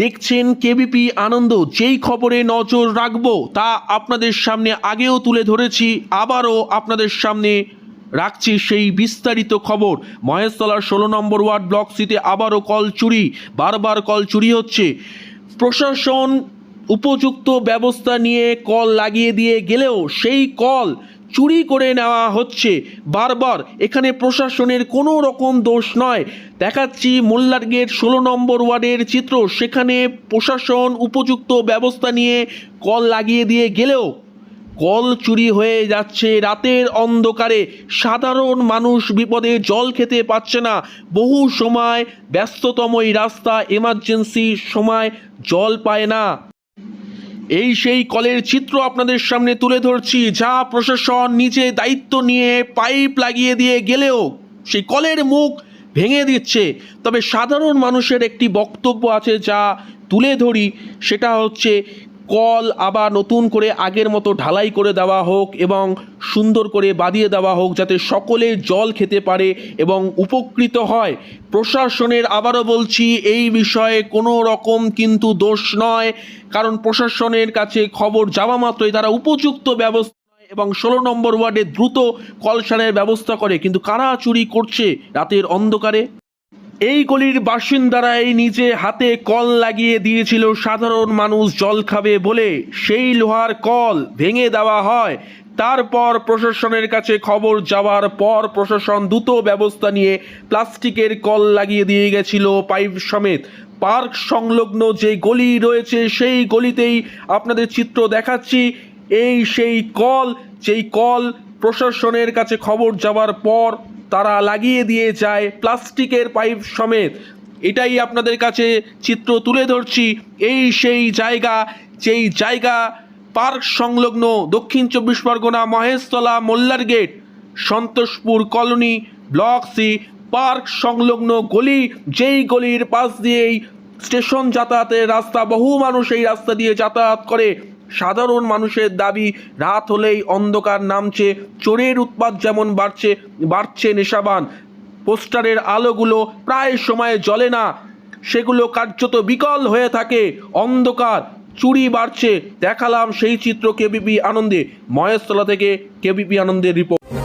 দেখছেন কেবিপি আনন্দ, যেই খবরে নজর রাখব, তা আপনাদের সামনে আগেও তুলে ধরেছি, আবারও আপনাদের সামনে রাখছি সেই বিস্তারিত খবর। মহেশতলার ষোলো নম্বর ওয়ার্ড ব্লক সিতে আবারও কল চুরি, বারবার কল চুরি হচ্ছে। প্রশাসন উপযুক্ত ব্যবস্থা নিয়ে কল লাগিয়ে দিয়ে গেলেও সেই কল চুরি করে নেওয়া হচ্ছে। বারবার, এখানে প্রশাসনের কোনো রকম দোষ নয়। দেখাচ্ছি মোল্লার গেট ষোলো নম্বর ওয়ার্ডের চিত্র। সেখানে প্রশাসন উপযুক্ত ব্যবস্থা নিয়ে কল লাগিয়ে দিয়ে গেলেও কল চুরি হয়ে যাচ্ছে রাতের অন্ধকারে। সাধারণ মানুষ বিপদে জল খেতে পাচ্ছে না। বহু সময় ব্যস্ততম এই রাস্তা এমার্জেন্সি সময় জল পায় না। এই সেই কলের চিত্র আপনাদের সামনে তুলে ধরছি, যা প্রশাসন নিজে দায়িত্ব নিয়ে পাইপ লাগিয়ে দিয়ে গেলেও সেই কলের মুখ ভেঙে দিচ্ছে। তবে সাধারণ মানুষের একটি বক্তব্য আছে যা তুলে ধরি, সেটা হচ্ছে কল আবার নতুন করে আগের মতো ঢালাই করে দেওয়া হোক এবং সুন্দর করে বাঁধিয়ে দেওয়া হোক যাতে সকলে জল খেতে পারে এবং উপকৃত হয়। প্রশাসনের আবারও বলছি, এই বিষয়ে কোনো রকম কিন্তু দোষ নয়, কারণ প্রশাসনের কাছে খবর যাওয়া মাত্রই তারা উপযুক্ত ব্যবস্থা এবং ষোলো নম্বর ওয়ার্ডে দ্রুত কলসারের ব্যবস্থা করে। কিন্তু কারা চুরি করছে রাতের অন্ধকারে? এই গলির বাসিন্দারাই নিজে হাতে কল লাগিয়ে দিয়েছিল, সাধারণ মানুষ জল খাবে বলে। সেই লোহার কল ভেঙে দেওয়া হয়। তারপর প্রশাসনের কাছে খবর যাওয়ার পর প্রশাসন দ্রুত ব্যবস্থা নিয়ে প্লাস্টিকের কল লাগিয়ে দিয়ে গেছিল পাইপ সমেত। পার্ক সংলগ্ন যে গলি রয়েছে, সেই গলিতেই আপনাদের চিত্র দেখাচ্ছি। এই সেই কল, যেই কল প্রশাসনের কাছে খবর যাওয়ার পর তারা লাগিয়ে দিয়ে যায় প্লাস্টিকের পাইপ সমেত। এটাই আপনাদের কাছে চিত্র তুলে ধরছি। এই সেই জায়গা, যেই জায়গা পার্ক সংলগ্ন দক্ষিণ চব্বিশ পরগনা মহেশতলা মোল্লার gate, Santoshpur colony, block C, park সংলগ্ন গলি, যেই গলির পাশ দিয়েই স্টেশন যাতায়াতের রাস্তা, বহু মানুষ এই রাস্তা দিয়ে যাতায়াত করে। সাধারণ মানুষের দাবি, রাত হলেই অন্ধকার নামছে, চোরের উৎপাত যেমন বাড়ছে বাড়ছে নেশাবান। পোস্টারের আলোগুলো প্রায় সময়ে জ্বলে না, সেগুলো কার্যত বিকল হয়ে থাকে, অন্ধকার। চুরি বাড়ছে। দেখালাম সেই চিত্র কেবিপি আনন্দে। মহেশতলা থেকে কেবিপি আনন্দের রিপোর্ট।